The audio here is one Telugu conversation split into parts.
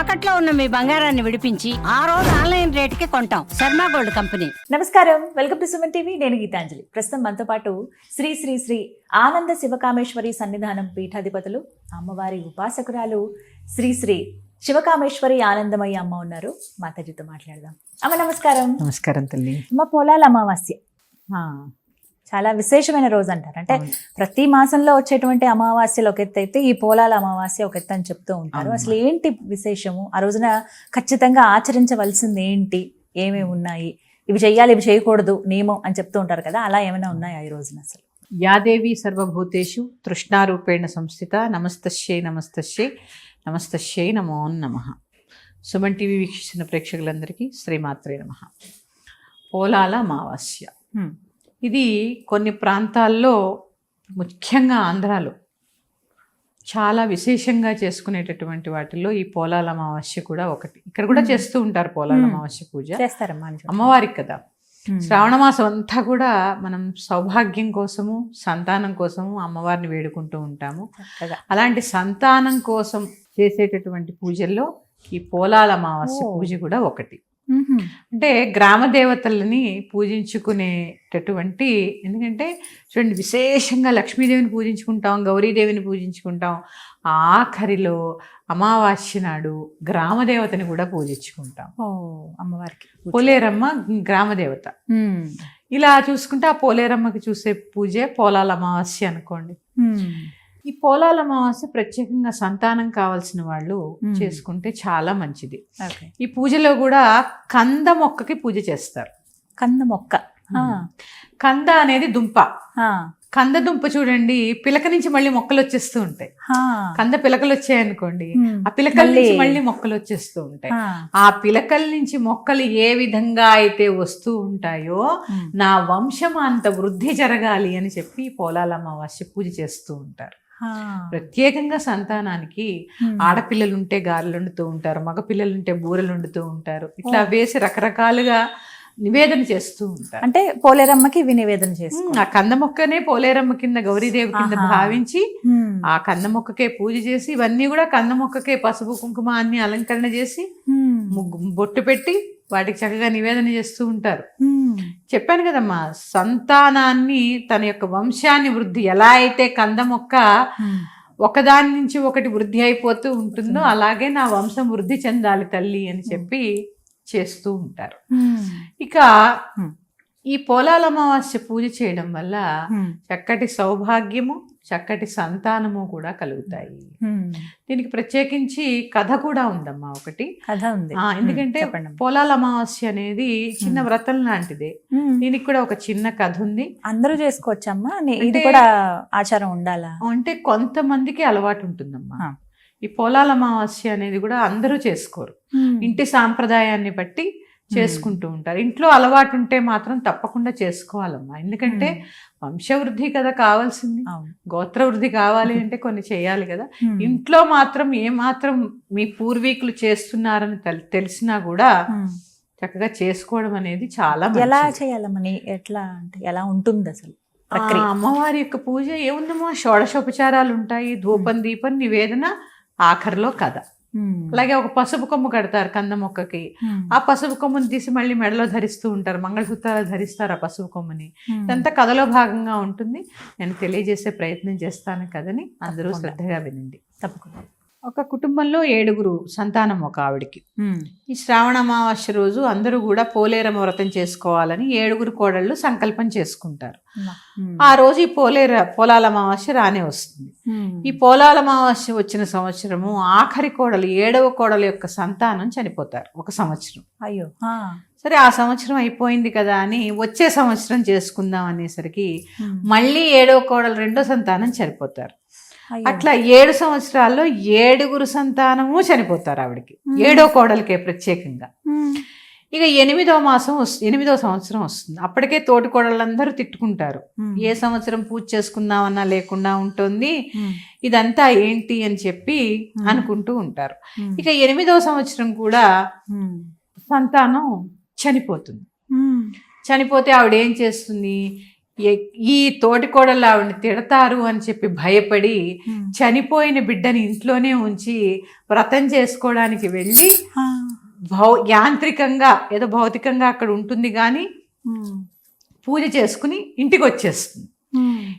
తాకట్లో ఉన్న మీ బంగారాన్ని విడిపించి ఆ రోజు ఆన్లైన్ రేటుకి కొంటాం. Sharma gold company. నమస్కారం. Welcome to Suman TV. నేను గీతాంజలి. ప్రస్తుతం మనతో పాటు శ్రీ శ్రీ శ్రీ ఆనంద శివకామేశ్వరి సన్నిధానం పీఠాధిపతులు అమ్మవారి ఉపాసకురాలు శ్రీ శ్రీ శివకామేశ్వరి ఆనందమయ్య అమ్మ ఉన్నారు. మాతాజీతో మాట్లాడదాం. అమ్మ నమస్కారం. నమస్కారం తల్లి. అమ్మ పోలాల అమావాస్య. చాలా విశేషమైన రోజు అంటారు అంటే. ప్రతి మాసంలో వచ్చేటువంటి అమావాస్యలు ఒక ఎత్తు అయితే ఈ పోలాల అమావాస్య ఒక ఎత్తు అని చెప్తూ ఉంటారు. అసలు ఏంటి విశేషము? ఆ రోజున ఖచ్చితంగా ఆచరించవలసింది ఏంటి? ఏమేమి ఉన్నాయి? ఇవి చెయ్యాలి ఇవి చేయకూడదు నియమం అని చెప్తూ ఉంటారు కదా? అలా ఏమైనా ఉన్నాయా ఈ రోజున అసలు? యాదేవి సర్వభూతేషు తృష్ణారూపేణ సంస్థిత నమస్తశ్యై నమస్తశ్యై నమస్తశ్యై నమో నమ. సుమన్ టీవీ వీక్షిస్తున్న ప్రేక్షకులందరికీ శ్రీమాత్రే నమ. పోలాల అమావాస్య. ఇది కొన్ని ప్రాంతాల్లో ముఖ్యంగా ఆంధ్రాలో చాలా విశేషంగా చేసుకునేటటువంటి వాటిల్లో ఈ పోలాల అమావాస్య కూడా ఒకటి ఇక్కడ కూడా చేస్తూ ఉంటారు పోలాల. అమావాస్య పూజ చేస్తారమ్మా. అమ్మవారికి కదా. శ్రావణ మాసం అంతా కూడా మనం సౌభాగ్యం కోసము సంతానం కోసము అమ్మవారిని వేడుకుంటూ ఉంటాము. అలాంటి సంతానం కోసం చేసేటటువంటి పూజల్లో ఈ పోలాల అమావాస్య. పూజ కూడా ఒకటి. అంటే గ్రామ దేవతలని పూజించుకునేటటువంటి ఎందుకంటే చూడండి విశేషంగా లక్ష్మీదేవిని పూజించుకుంటాం గౌరీదేవిని పూజించుకుంటాం. ఆఖరిలో అమావాస్య నాడు గ్రామ దేవతని కూడా పూజించుకుంటాం. ఓ అమ్మవారికి పోలేరమ్మ గ్రామ దేవత. ఇలా చూసుకుంటే ఆ పోలేరమ్మకి చూసే పూజే పోలాల అమావాస్య అనుకోండి. ఈ పోలాల అమావాస్య ప్రత్యేకంగా సంతానం కావాల్సిన వాళ్ళు. చేసుకుంటే చాలా మంచిది. ఈ పూజలో కూడా కంద మొక్కకి పూజ చేస్తారు కంద మొక్క. కంద అనేది దుంప. కంద దుంప చూడండి పిలక నుంచి మళ్ళీ మొక్కలు వచ్చేస్తూ ఉంటాయి. కంద పిలకలు వచ్చాయనుకోండి. ఆ పిలకల నుంచి మళ్ళీ- మొక్కలు వచ్చేస్తూ ఉంటాయి ఆ. పిలకల నుంచి మొక్కలు ఏ విధంగా అయితే వస్తూ ఉంటాయో. నా వంశం అంత వృద్ధి జరగాలి అని చెప్పి పోలాల అమావాస్య పూజ చేస్తూ ఉంటారు. ప్రత్యేకంగా సంతానానికి హ్మ్. ఆడపిల్లలు ఉంటే గారెలు వండుతూ ఉంటారు మగ పిల్లలు ఉంటే బూరెలు వండుతూ ఉంటారు. ఇట్లా వేసి రకరకాలుగా నివేదన చేస్తూ ఉంటారు అంటే పోలేరమ్మకి ఇవి నివేదన ఉమ్, ఆ కంద మొక్కనే పోలేరమ్మ కింద గౌరీదేవి కింద. భావించి ఆ కంద మొక్కకే పూజ చేసి ఇవన్నీ కూడా కంద మొక్కకే పసుపు కుంకుమ అన్ని అలంకరణ చేసి ముగ్గు బొట్టు పెట్టి వాటికి చక్కగా నివేదన చేస్తూ ఉంటారు. చెప్పాను కదమ్మా సంతానాన్ని తన యొక్క వంశాన్ని వృద్ధి ఎలా అయితే కంద మొక్క ఒకదాని నుంచి ఒకటి వృద్ధి అయిపోతూ ఉంటుందో అలాగే నా వంశం వృద్ధి చెందాలి తల్లి అని చెప్పి చేస్తూ ఉంటారు. ఇక. ఈ పోలాల అమావాస్య పూజ చేయడం వల్ల చక్కటి సౌభాగ్యము చక్కటి సంతానము కూడా కలుగుతాయి. దీనికి ప్రత్యేకించి కథ కూడా ఉందమ్మా ఒకటి. కథ ఉంది. ఎందుకంటే. పోలాల అమావాస్య అనేది చిన్న. వ్రతం లాంటిదే. దీనికి కూడా ఒక చిన్న కథ ఉంది. అందరూ చేసుకోవచ్చమ్మా? ఇది కూడా ఆచారం ఉండాలా? అంటే కొంతమందికి అలవాటు ఉంటుందమ్మా. ఈ పోలాల అమావాస్య అనేది కూడా అందరూ చేసుకోరు. ఇంటి సాంప్రదాయాన్ని బట్టి చేసుకుంటూ ఉంటారు. ఇంట్లో అలవాటు ఉంటే మాత్రం తప్పకుండా చేసుకోవాలమ్మా. ఎందుకంటే వంశవృద్ధి కదా కావాల్సింది. అవును. గోత్ర వృద్ధి కావాలి అంటే కొన్ని చేయాలి కదా. ఇంట్లో మాత్రం ఏ మాత్రం మీ పూర్వీకులు చేస్తున్నారని తెల్- తెలిసినా కూడా. చక్కగా చేసుకోవడం అనేది చాలా ఎలా మంచిది. చేయాలమ్మా? నీ ఎట్లా అంటే ఎలా ఉంటుంది అసలు అమ్మవారి యొక్క పూజ ఏముందమ్మా? షోడశోపచారాలు ఉంటాయి. ధూపం దీపం నివేదన ఆఖరిలో కథ. అలాగే ఒక పసుపు కొమ్ము కడతారు కంద మొక్కకి. ఆ పసుపు కొమ్ముని తీసి మళ్ళీ మెడలో ధరిస్తూ ఉంటారు మంగళసూత్రాలు ధరిస్తారు ఆ పసుపు కొమ్ముని. ఇదంతా కథలో భాగంగా ఉంటుంది నేను తెలియజేసే ప్రయత్నం చేస్తాను కదని అందరూ. శ్రద్ధగా వినండి తప్పకుండా ఒక కుటుంబంలో ఏడుగురు సంతానం ఒక ఆవిడికి. ఈ శ్రావణ అమావాస్య రోజు అందరూ కూడా పోలేరమ్మ వ్రతం చేసుకోవాలని ఏడుగురు కోడళ్ళు సంకల్పం చేసుకుంటారు. ఆ రోజు ఈ పోలేర పోలాల అమావాస్య రానే వస్తుంది. ఈ పోలాల అమావాస్య వచ్చిన సంవత్సరము ఆఖరి కోడలు ఏడవ కోడలు యొక్క సంతానం చనిపోతారు ఒక సంవత్సరం అయ్యో. సరే ఆ సంవత్సరం అయిపోయింది కదా అని వచ్చే సంవత్సరం చేసుకుందాం అనేసరికి. మళ్ళీ ఏడవ కోడలు రెండో సంతానం చనిపోతారు. అట్లా ఏడు సంవత్సరాల్లో ఏడుగురు సంతానము చనిపోతారు ఆవిడకి ఏడో కోడలికే ప్రత్యేకంగా. ఇక ఎనిమిదో మాసం ఎనిమిదో సంవత్సరం వస్తుంది అప్పటికే తోటి కోడళ్ళందరూ తిట్టుకుంటారు. ఏ సంవత్సరం పూజ చేసుకుందామన్నా లేకుండా ఉంటుంది. ఇదంతా ఏంటి అని చెప్పి. అనుకుంటూ ఉంటారు. ఇక ఎనిమిదో సంవత్సరం కూడా. సంతానం చనిపోతుంది. చనిపోతే ఆవిడ ఏం చేస్తుంది ఈ తోటికోడలు ఆవిడని తిడతారు అని చెప్పి భయపడి చనిపోయిన బిడ్డని ఇంట్లోనే ఉంచి వ్రతం చేసుకోవడానికి వెళ్ళి భౌ యాంత్రికంగా ఏదో భౌతికంగా అక్కడ ఉంటుంది కానీ పూజ చేసుకుని ఇంటికి వచ్చేస్తుంది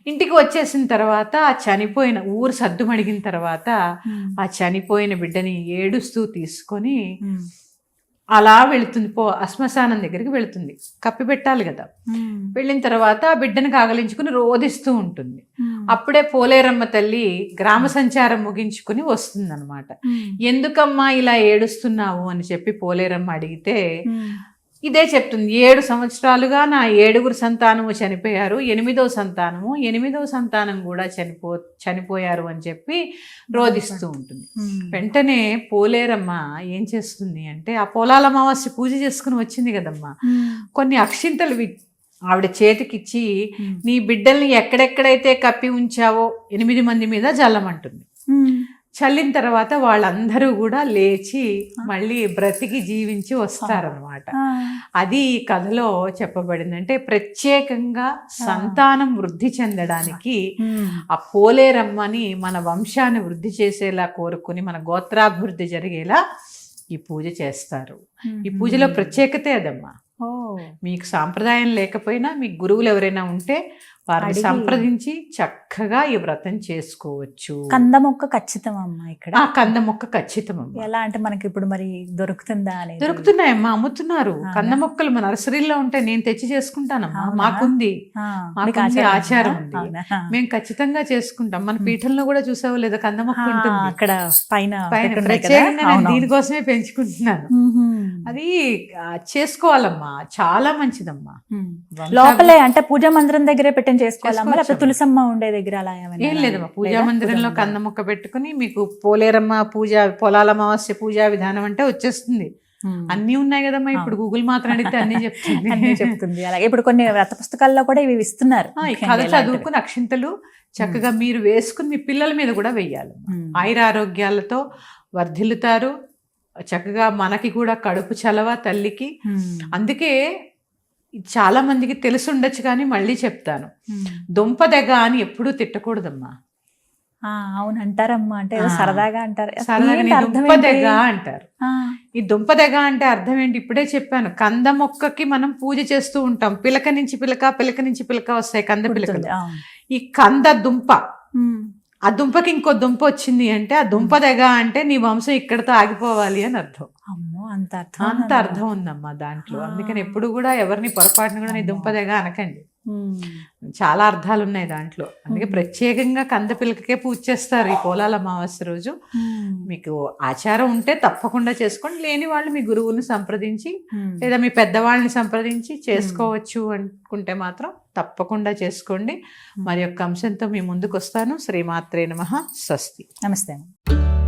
ఇంటికి వచ్చేసిన తర్వాత ఆ చనిపోయిన ఊరు సద్దుమడిగిన తర్వాత ఆ చనిపోయిన బిడ్డని ఏడుస్తూ తీసుకొని అలా వెళుతుంది. పో శ్మశానం దగ్గరికి వెళుతుంది. కప్పి పెట్టాలి కదా. వెళ్ళిన తర్వాత ఆ బిడ్డను కాగలించుకుని రోధిస్తూ ఉంటుంది. అప్పుడే పోలేరమ్మ తల్లి గ్రామ సంచారం ముగించుకుని వస్తుందన్నమాట. ఎందుకమ్మా ఇలా ఏడుస్తున్నావు అని చెప్పి పోలేరమ్మ అడిగితే ఇదే చెప్తుంది. ఏడు సంవత్సరాలుగా నా ఏడుగురు సంతానము చనిపోయారు. ఎనిమిదవ సంతానము ఎనిమిదవ సంతానం కూడా చనిపో చనిపోయారు అని చెప్పి రోధిస్తూ ఉంటుంది. వెంటనే పోలేరమ్మ ఏం చేస్తుంది అంటే ఆ పొలాల అమావాస్య పూజ చేసుకుని వచ్చింది కదమ్మా. కొన్ని అక్షింతలు ఆవిడ చేతికిచ్చి నీ బిడ్డల్ని ఎక్కడెక్కడైతే కప్పి ఉంచావో ఎనిమిది మంది మీద జల్లమంటుంది. చల్లిన తర్వాత వాళ్ళందరూ కూడా లేచి మళ్ళీ బ్రతికి జీవించి వస్తారనమాట అది ఈ కథలో చెప్పబడింది అంటే ప్రత్యేకంగా సంతానం వృద్ధి చెందడానికి ఆ. పోలేరమ్మని మన వంశాన్ని వృద్ధి చేసేలా కోరుకుని మన గోత్రాభివృద్ధి జరిగేలా ఈ పూజ చేస్తారు. ఈ పూజలో ప్రత్యేకతే అదమ్మా. మీకు సాంప్రదాయం లేకపోయినా మీ గురువులు ఎవరైనా ఉంటే వారిని. సంప్రదించి చక్కగా ఈ వ్రతం చేసుకోవచ్చు. కంద మొక్క ఖచ్చితం అమ్మా ఇక్కడ కంద మొక్క ఖచ్చితమమ్మా. ఎలా అంటే మనకి ఇప్పుడు మరి దొరుకుతుందా అనేది? దొరుకుతున్నాయమ్మా అమ్ముతున్నారు? కంద మొక్కలు మా నర్సరీలో ఉంటే నేను తెచ్చి చేసుకుంటానమ్మా? మాకుంది. ఆచారం ఉందా? మేము ఖచ్చితంగా చేసుకుంటాం. మన పీఠంలో కూడా చూసావో లేదా కంద మొక్క ఉంటుంది. అక్కడ పైన? ప్రత్యేకంగా. దీనికోసమే పెంచుకుంటున్నాను. అది చేసుకోవాలమ్మా. చాలా మంచిదమ్మా. లోపలే అంటే పూజా మందిరం దగ్గరే పెట్టని చేసుకోవాలమ్మా లేకపోతే. తులసమ్మ ఉండే దగ్గర అలా ఏం లేదమ్మా పూజా? మందిరంలో కంద మొక్క పెట్టుకుని మీకు పోలేరమ్మ పూజ పొలాల అమావాస్య పూజా విధానం అంటే వచ్చేస్తుంది. అన్నీ ఉన్నాయి కదమ్మా ఇప్పుడు గూగుల్ మాత్రం అడిగితే అన్నీ చెప్తుంది అన్నీ చెప్తుంది అలాగే ఇప్పుడు కొన్ని వ్రత పుస్తకాల్లో కూడా ఇవి ఇస్తున్నారు కథ. చదువుకుని అక్షింతలు చక్కగా మీరు వేసుకుని మీ పిల్లల మీద కూడా వెయ్యాలి మ్మ్. ఆయురారోగ్యాలతో వర్ధిల్లుతారు చక్కగా మనకి కూడా కడుపు చలవ తల్లికి. అందుకే చాలా మందికి తెలిసి ఉండొచ్చు కానీ మళ్ళీ చెప్తాను. మ్మ్. దుంపదెగ అని ఎప్పుడూ తిట్టకూడదమ్మా. ఆ, అవును అంటారమ్మా. అంటే. సరదాగా అంటారు. సరదాగా దుంపదెగ? అంటారు. ఈ దుంపదెగ అంటే అర్థం ఏంటి? ఇప్పుడే చెప్పాను. కంద మొక్కకి మనం పూజ చేస్తూ ఉంటాం. పిలక నుంచి పిలక పిలక నుంచి పిలక వస్తాయి కంద పిలకలు. ఈ కంద దుంప. ఆ దుంపకి ఇంకో దుంప వచ్చింది అంటే ఆ దుంపదెగ అంటే నీ వంశం ఇక్కడతో ఆగిపోవాలి అని అర్థం. అమ్మో అంత అర్థం అంత? అర్థం ఉందమ్మా దాంట్లో. అందుకని ఎప్పుడు కూడా ఎవరిని పొరపాటున కూడా నీ. దుంపదెగ అనకండి. చాలా అర్థాలు ఉన్నాయి దాంట్లో అందుకే. ప్రత్యేకంగా కంద పిలకకే పూజ చేస్తారు ఈ పోలాల అమావాస్య రోజు. మీకు ఆచారం ఉంటే తప్పకుండా చేసుకోండి లేని వాళ్ళు మీ గురువుని సంప్రదించి. లేదా మీ పెద్దవాళ్ళని సంప్రదించి చేసుకోవచ్చు అనుకుంటే మాత్రం తప్పకుండా చేసుకోండి మరి యొక్క అంశంతో మీ ముందుకు వస్తాను శ్రీమాత్రే నమ స్వస్తి నమస్తే అమ్మ.